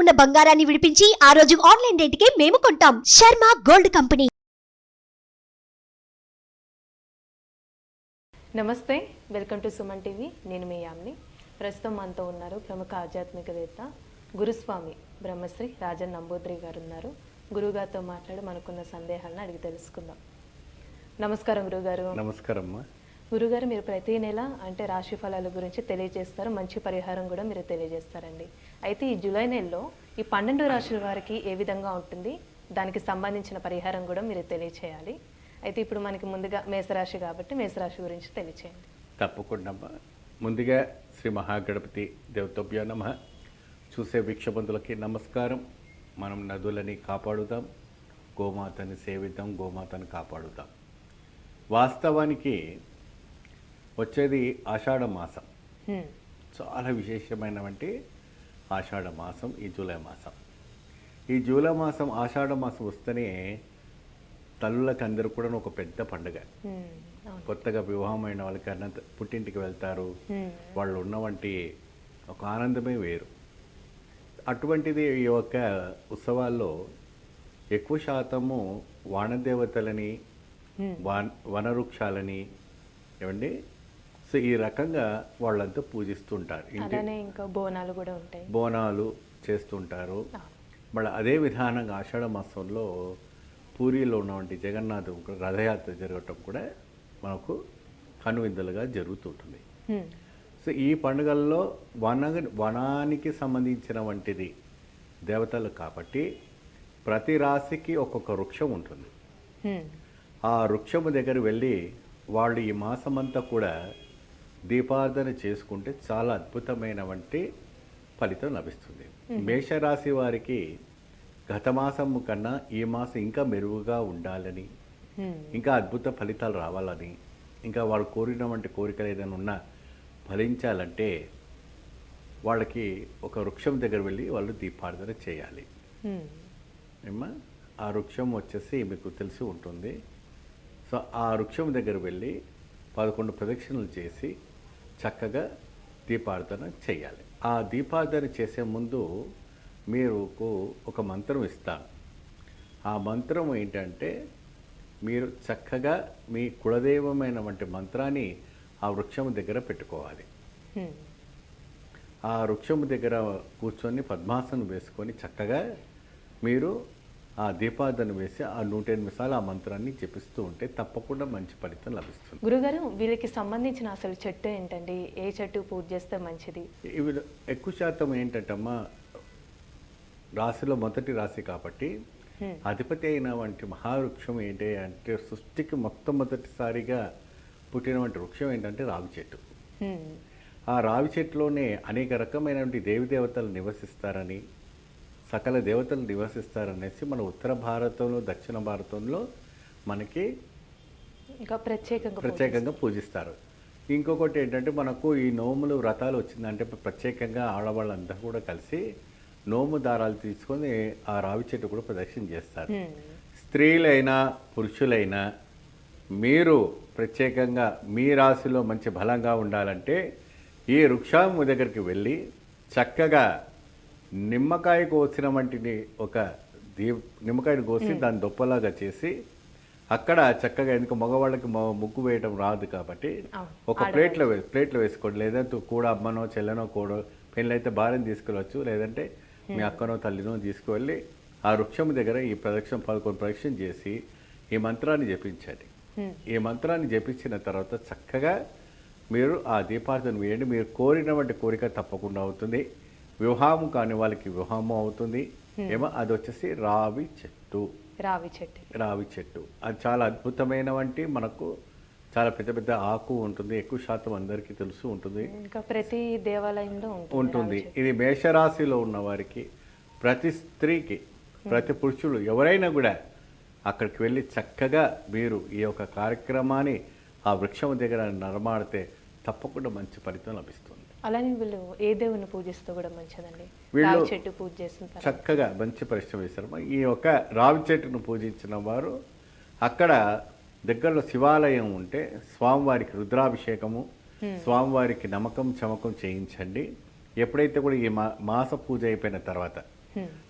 ఉన్న బంగారాన్ని విడిపించి ఆ రోజు ఆన్లైన్ రేటుకే మేము కొంటాం. Sharma gold company. Namaste welcome to Suman TV. నేను మీ యామ్ని. ప్రస్తుతం మనతో ఉన్నారు ప్రముఖ ఆధ్యాత్మికవేత్త గురుస్వామి బ్రహ్మశ్రీ రాజన్ నంబూద్రి గారు ఉన్నారు గురుగారితో మాట్లాడి మనకున్న సందేహాలను అడిగి తెలుసుకుందాం. నమస్కారం గురుగారు నమస్కారం అమ్మా గురుగారు మీరు ప్రతి నెల అంటే రాశి ఫలాల గురించి తెలియజేస్తారు. మంచి పరిహారం కూడా మీరు తెలియజేస్తారండి. అయితే ఈ జూలై నెలలో ఈ పన్నెండు రాశుల వారికి ఏ విధంగా ఉంటుంది? దానికి సంబంధించిన పరిహారం కూడా మీరు తెలియచేయాలి. అయితే ఇప్పుడు మనకి ముందుగా మేషరాశి కాబట్టి మేషరాశి గురించి తెలియచేయండి. తప్పకుండా ముందుగా శ్రీ మహాగణపతి దేవతభ్యో నమ. చూసే వీక్షబంధులకి నమస్కారం. మనం నదులని కాపాడుదాం. గోమాతని సేవిద్దాం గోమాతని కాపాడుదాం. వాస్తవానికి వచ్చేది ఆషాఢ మాసం. చాలా విశేషమైనటువంటి ఆషాఢ మాసం ఈ జూలై మాసం. ఈ జూలై మాసం ఆషాఢ మాసం వస్తేనే తల్లులకి అందరూ కూడా ఒక పెద్ద పండుగ. కొత్తగా వివాహమైన వాళ్ళకి అనంత పుట్టింటికి వెళ్తారు. వాళ్ళు ఉన్నవంటి ఒక ఆనందమే వేరు. అటువంటిది ఈ యొక్క ఉత్సవాల్లో ఎక్కువ శాతము వానదేవతలని వనవృక్షాలని ఏమండి? సో ఈ రకంగా వాళ్ళంతా పూజిస్తుంటారు అలానే ఇంకా బోనాలు కూడా ఉంటాయి బోనాలు చేస్తుంటారు. మళ్ళీ అదే విధానంగా ఆషాఢ మాసంలో పూరిలో ఉన్నటువంటి జగన్నాథ రథయాత్ర జరగటం కూడా మనకు కనువిందులుగా జరుగుతుంటుంది. సో ఈ పండుగల్లో వన వనానికి సంబంధించిన వంటిది దేవతలు కాబట్టి ప్రతి రాశికి ఒక్కొక్క వృక్షం ఉంటుంది. ఆ వృక్షము దగ్గర వెళ్ళి వాళ్ళు ఈ మాసమంతా కూడా దీపార్థన చేసుకుంటే చాలా అద్భుతమైన వంటి ఫలితం లభిస్తుంది. మేషరాశి వారికి గత మాసము కన్నా ఈ మాసం ఇంకా మెరుగుగా ఉండాలని. ఇంకా అద్భుత ఫలితాలు రావాలని ఇంకా వాళ్ళు కోరిన వంటి కోరికలు ఏదైనా ఉన్నా ఫలించాలంటే వాళ్ళకి ఒక వృక్షం దగ్గర వెళ్ళి వాళ్ళు దీపార్థన చేయాలి. ఏమ్మా? ఆ వృక్షం వచ్చేసి మీకు తెలిసి ఉంటుంది. సో ఆ వృక్షం దగ్గర వెళ్ళి పదకొండు ప్రదక్షిణలు చేసి చక్కగా దీపార్థన చేయాలి. ఆ దీపార్థన చేసే ముందు మీరు ఒక మంత్రం ఇస్తాను. ఆ మంత్రం ఏంటంటే మీరు చక్కగా మీ కులదైవమైన వంటి మంత్రాన్ని ఆ వృక్షం దగ్గర పెట్టుకోవాలి. ఆ వృక్షము దగ్గర కూర్చొని పద్మాసనం వేసుకొని చక్కగా మీరు ఆ దీపార్థన వేసి ఆ నూట ఎనిమిది సార్లు ఆ మంత్రాన్ని జపిస్తూ ఉంటే తప్పకుండా మంచి ఫలితం లభిస్తుంది గురుగారు వీళ్ళకి సంబంధించిన అసలు చెట్టు ఏంటండి ఏ చెట్టు పూజ చేస్తే మంచిది ఇవి ఎక్కువ శాతం ఏంటంటమ్మా రాశిలో మొదటి రాశి కాబట్టి. అధిపతి అయిన వంటి మహావృక్షం ఏంటి అంటే సృష్టికి మొట్టమొదటిసారిగా పుట్టినటువంటి వృక్షం ఏంటంటే రావి చెట్టు. ఆ రావి చెట్టులోనే అనేక రకమైనటువంటి దేవి దేవతలు నివసిస్తారని సకల దేవతలు నివసిస్తారనేసి మన ఉత్తర భారతంలో దక్షిణ భారతంలో మనకి ఇంకా ప్రత్యేకంగా ప్రత్యేకంగా పూజిస్తారు. ఇంకొకటి ఏంటంటే మనకు ఈ నోములు వ్రతాలు వచ్చిందంటే ప్రత్యేకంగా ఆడవాళ్ళంతా కూడా కలిసి నోము దారాలు తీసుకొని ఆ రావి చెట్టు కూడా ప్రదక్షిణ చేస్తారు. స్త్రీలైనా పురుషులైనా మీరు ప్రత్యేకంగా మీ రాశిలో మంచి బలంగా ఉండాలంటే ఈ వృక్షాము దగ్గరికి వెళ్ళి చక్కగా నిమ్మకాయ కోసిన వంటిని ఒక దీ నిమ్మకాయని కోసి దాన్ని దొప్పలాగా చేసి అక్కడ చక్కగా ఎందుకు మగవాళ్ళకి ముగ్గు వేయడం రాదు కాబట్టి. ఒక ప్లేట్లో వే ప్లేట్లో వేసుకోండి. లేదంటే కూడా అమ్మనో చెల్లెనో కూడో పెళ్ళైతే భార్యను తీసుకెళ్ళవచ్చు లేదంటే మీ అక్కనో తల్లినో తీసుకువెళ్ళి ఆ వృక్షం దగ్గర ఈ ప్రదక్షిణ పదకొండు ప్రదక్షిణ చేసి ఈ మంత్రాన్ని జపించండి. ఈ మంత్రాన్ని జపించిన తర్వాత చక్కగా మీరు ఆ దీపార్థన వేయండి. మీరు కోరినటువంటి కోరిక తప్పకుండా అవుతుంది. వివాహం కాని వాళ్ళకి వివాహము అవుతుంది. ఏమో అది వచ్చేసి రావి చెట్టు. రావి చెట్టు. రావి చెట్టు. అది చాలా అద్భుతమైన వంటి మనకు చాలా పెద్ద పెద్ద ఆకు ఉంటుంది. ఎక్కువ శాతం అందరికీ తెలుసు ఉంటుంది. ఇంకా ప్రతి దేవాలయంలో ఉంటుంది. ఇది మేషరాశిలో ఉన్న వారికి ప్రతి స్త్రీకి ప్రతి పురుషుడు ఎవరైనా కూడా అక్కడికి వెళ్ళి చక్కగా మీరు ఈ యొక్క కార్యక్రమాన్ని ఆ వృక్షం దగ్గర నరమాడితే తప్పకుండా మంచి ఫలితం లభిస్తుంది. అలానే వీళ్ళు ఏ దేవుని పూజిస్తూ కూడా మంచిదండి. వీళ్ళు చెట్టు పూజ చేసిన చక్కగా మంచి పరిశ్రమ వేశారు ఈ యొక్క రావి చెట్టును పూజించిన వారు అక్కడ దగ్గరలో శివాలయం ఉంటే స్వామివారికి రుద్రాభిషేకము స్వామివారికి నమ్మకం చమకం చేయించండి. ఎప్పుడైతే కూడా ఈ మాస పూజ అయిపోయిన తర్వాత.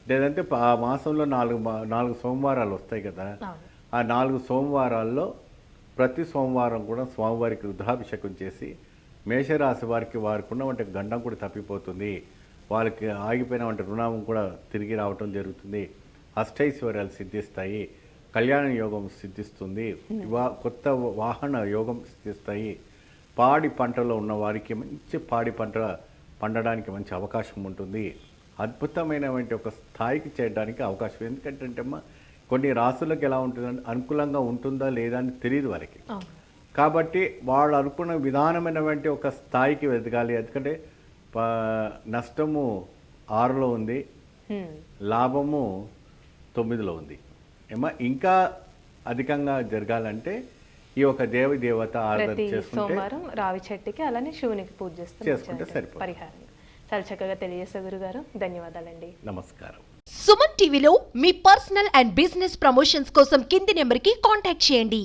లేదంటే ఆ మాసంలో నాలుగు మా- నాలుగు సోమవారాలు వస్తాయి కదా. ఆ నాలుగు సోమవారాల్లో ప్రతి సోమవారం కూడా స్వామివారికి రుద్రాభిషేకం చేసి మేషరాశి వారికి వారికి ఉన్నటువంటి గండం కూడా తప్పిపోతుంది. వాళ్ళకి ఆగిపోయిన వంటి రుణం కూడా తిరిగి రావటం జరుగుతుంది. అష్టైశ్వర్యాలు సిద్ధిస్తాయి. కళ్యాణ యోగం సిద్ధిస్తుంది. వా కొత్త వాహన యోగం సిద్ధిస్తాయి. పాడి పంటలో ఉన్న వారికి మంచి పాడి పంట పండడానికి మంచి అవకాశం ఉంటుంది. అద్భుతమైనటువంటి ఒక స్థాయికి చేయడానికి అవకాశం ఎందుకంటే అమ్మా కొన్ని రాసులకు ఎలా ఉంటుందంటే అనుకూలంగా ఉంటుందా లేదా అని తెలియదు వారికి కాబట్టి వాళ్ళు అనుకున్న విధానమైనటువంటి ఒక స్థాయికి ఎదగాలి ఎందుకంటే నష్టము ఆరులో ఉంది. లాభము తొమ్మిదిలో ఉంది. ఏమా ఇంకా అధికంగా జరగాలంటే ఈ యొక్క దేవి దేవత ఆరాధన ప్రతి చేసుకుంటే సోమవారం రావి చెట్టుకి అలానే శివునికి పూజ చేసుకుంటే. సరిపోతుంది. పరిహారం. చాలా చక్కగా తెలియజేసే గురుగారు. ధన్యవాదాలండి. నమస్కారం. సుమన్ టీవీలో మీ పర్సనల్ అండ్ బిజినెస్ ప్రమోషన్స్ కోసం కింది నెంబర్కి కాంటాక్ట్ చేయండి.